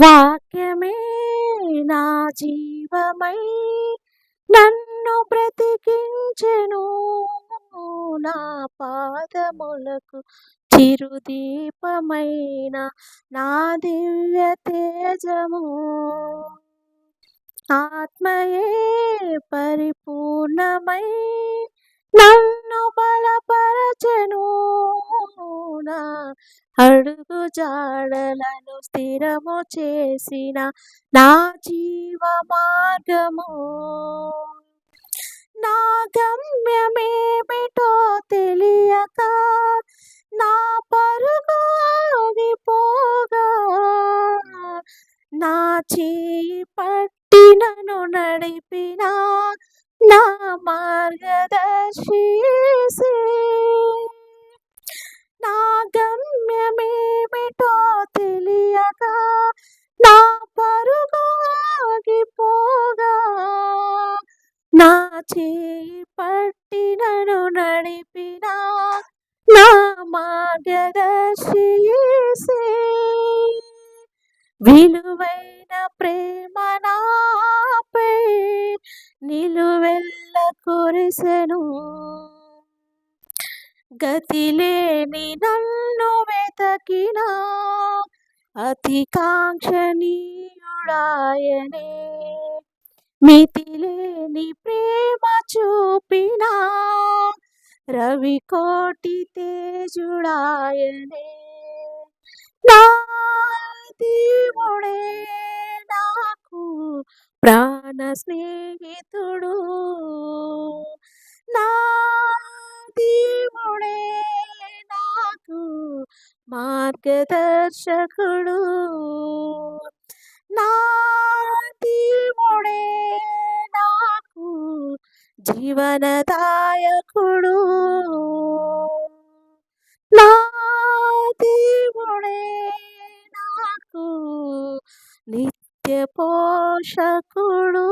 వాక్యమే నా జీవమై నన్ను బ్రతికించెను. నా పాదములకు చిరుదీపమైన నా దివ్య తేజము. ఆత్మయే పరిపూర్ణమై నన్ను బలపరచెను. నా అడుగు జాడలను స్థిరము చేసిన నా జీవ మార్గము. నా గమ్యమేమిటో తెలియక నా పరుగు ఆగిపోగా. నా చేయి పట్టినను నడిపిన నా మార్గదర్శి చేయి పట్టినను నడిపిన నా మార్గదర్శి విలువైన ప్రేమ నాపై నిలువెల్ల కురిసెను. గతిలేని నన్ను వెతకిన అతి మితిలే నీ ప్రేమ చూపిన. రవి కోటి తేజుడాయనే. నా దేవుడే నాకు ప్రాణ స్నేహితుడు. నా దేవుడే నాకు మార్గదర్శకుడు. నా జీవనదాయకుడు నా దేవుడే నాకు నిత్య పోషకుడు.